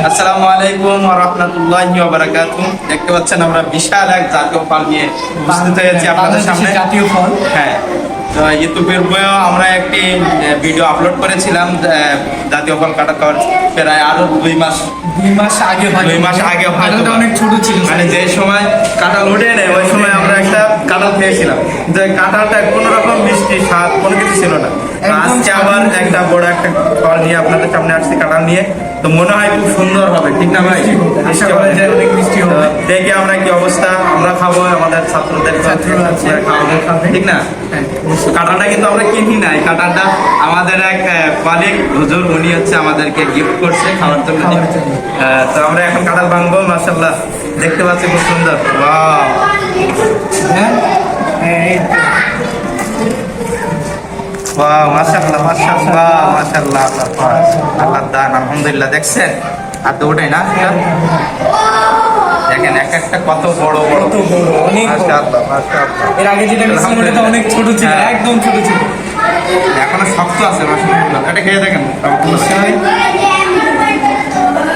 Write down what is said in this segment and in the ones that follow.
আসসালামু আলাইকুম ওয়া রাহমাতুল্লাহি ওয়া বারাকাতুহু। দেখতে পাচ্ছেন আমরা বিশাল এক জাতীয় ফল নিয়ে উপস্থিত হয়েছি আপনাদের সামনে। জাতীয় ফল। হ্যাঁ। তো ইউটিউবের বইও আমরা একটি ভিডিও আপলোড করেছিলাম জাতীয় ফল কাটা কর প্রায় আরও দুই মাস দুই মাস আগে। দুই মাস আগে অনেক ছোট ছিল মানে যে সময় কাঁঠাল উঠে নেয় ওই সময় আমরা একটা কাঁঠাল খেয়েছিলাম যে কাঁঠালটা কোনো রকম মিষ্টি স্বাদ কোনো কিছু ছিল না। আজকে আবার একটা বড় একটা ফল নিয়ে আপনাদের সামনে আসছি কাঁঠাল নিয়ে। তো মনে হয় খুব সুন্দর হবে ঠিক না ভাই? অনেক মিষ্টি হবে। দেখি আমরা কি অবস্থা আমরা খাব আমাদের ছাত্রদের। ঠিক না? হ্যাঁ। কাঁঠালটা কিন্তু আমরা কিনি নাই কাঁঠালটা আমাদের এক কলিগ হুজুর উনি হচ্ছে আমাদেরকে গিফট করছে খাওয়ার জন্য। তো আমরা এখন কাঁঠাল ভাঙবো মাসাল্লাহ দেখতে পাচ্ছি খুব সুন্দর। Wow! হ্যাঁ? মাশাআল্লাহ আল্লাহ পাক। আল্লাহর দান আলহামদুলিল্লাহ। দেখছেন? আর তো ওটাই না? দেখেন এক একটা কত বড় বড়। অনেক এর আগে যেটা ছোট ছিল হ্যাঁ। একদম ছোট ছিল। এখনও শক্ত আছে এটা খেয়ে দেখেন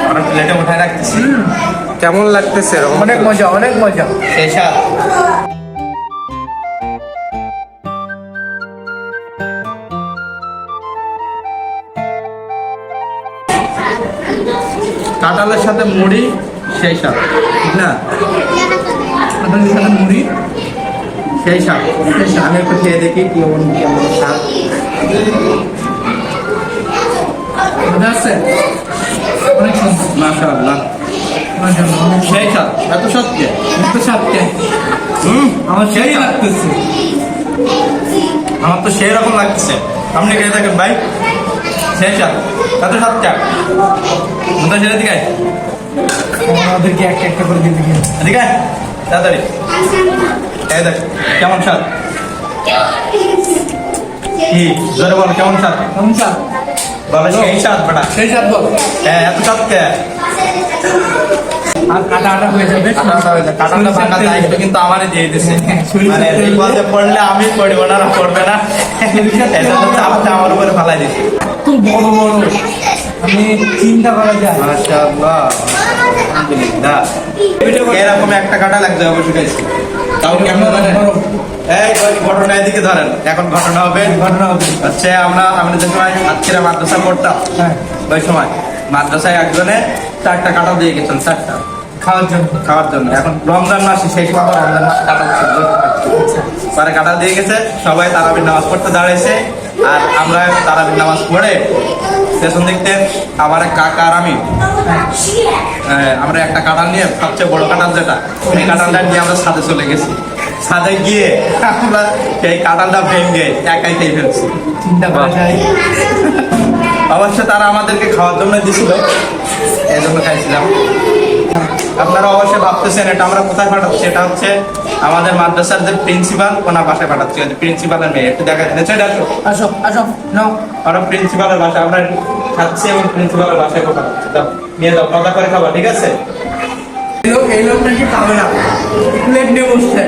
আমরা প্লেটে উঠায় রাখতেছি। কেমন লাগতেছে অনেক মজা অনেক মজা। সেই কাঁঠালের সাথে মুড়ি সেই স্বাদ ঠিক না? কাঁঠালের সাথে মুড়ি সেই স্বাদ আমি একটু খেয়ে দেখি কেমন কেমন স্বাদ আছে? অনেক সুন্দর। মাশাআল্লাহ। সেই স্বাদ এত সত্যি? হুম আমার সেই। লাগতেছে। আমার তো সেই রকম লাগতেছে। আপনি খেয়ে থাকেন ভাই। এত স্বাদ চা মুদ্রা ছেড়ে দিকে আয়। আমাদেরকে একটা একটা করে দিয়ে দিকে আয়, তাড়াতাড়ি। এই দেখ কেমন স্বাদ কি? জোরে বল কেমন স্বাদ কেমন স্বাদ বলে সেই স্বাদ বেটা। সেই স্বাদ বল। হ্যাঁ এত স্বাদ কে কাটা আটা হয়ে যাবে। কাটাটা ভাঙা দায়িত্ব কিন্তু আমারই দিয়ে দিছে। মানে বিপদে পড়লে আমি পড়ব না পড়বে না। সরিষার চাপটা আমার উপরে ফালাই দিছে। এত বড় বড় আমি চিন্তা করা যায়। মাশাআল্লাহ। আলহামদুলিল্লাহ। এরকম একটা কাটা লাগবে অবশ্যই তাও কেমন জানেন? এই ঘটনা এদিকে ধরেন। এখন ঘটনা হবে। ঘটনা হবে। হচ্ছে আমরা আমরা যে সময় আজকেরা মাদ্রাসা পড়তাম হ্যাঁ। ওই সময়। মাদ্রাসায় একজনে চারটা কাটা দিয়ে গেছেন চারটা। খাওয়ার জন্য। খাওয়ার জন্য। এখন রমজান মাসে সময় আবার রমজান মাসে কাটা পরে কাটা দিয়ে গেছে সবাই তারাবির নামাজ পড়তে দাঁড়িয়েছে আর আমরা তারাবির নামাজ পড়ে পেছন দিকতে আমার কাকা আর আমি। আমরা একটা কাঁঠাল নিয়ে সবচেয়ে বড় কাঁঠাল যেটা সেই কাঁঠালটা নিয়ে আমরা ছাদে চলে গেছি। ছাদে গিয়ে আমরা সেই কাঁঠালটা ভেঙে একাই খেয়ে ফেলছি। চিন্তা করা যায়। অবশ্য তারা আমাদেরকে খাওয়ার জন্য দিছিল। এই জন্য খাইছিলাম। আপনারা অবশ্যই ভাবতেছেন এটা আমরা কোথায় পাঠাচ্ছি এটা হচ্ছে আমাদের মাদ্রাসার যে প্রিন্সিপাল ওনার বাসায় পাঠাচ্ছি। প্রিন্সিপালের মেয়ে। একটু দেখা যাচ্ছে দেখো আসো। আসো নাও। আমরা প্রিন্সিপালের বাসায় আমরা খাচ্ছি এবং প্রিন্সিপালের বাসায় পাঠাচ্ছি। দাও নিয়ে যাও কথা করে খাবা ঠিক আছে? এই লোক এই লোক নাকি পাবে না? প্লেট নিয়ে বসছে।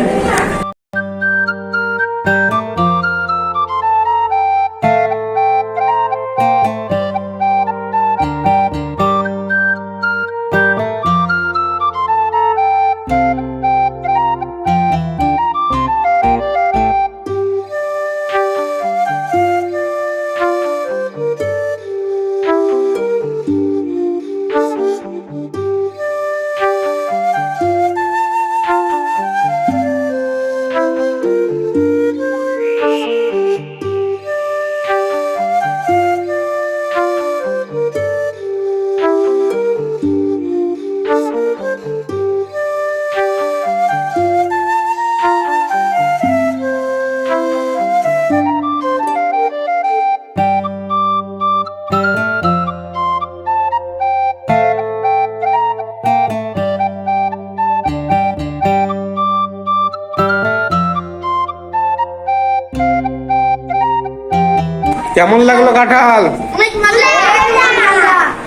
কেমন লাগল কাঁঠাল?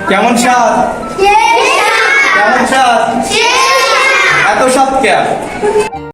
কেমন স্বাদ? কেমন স্বাদ? এত সব কে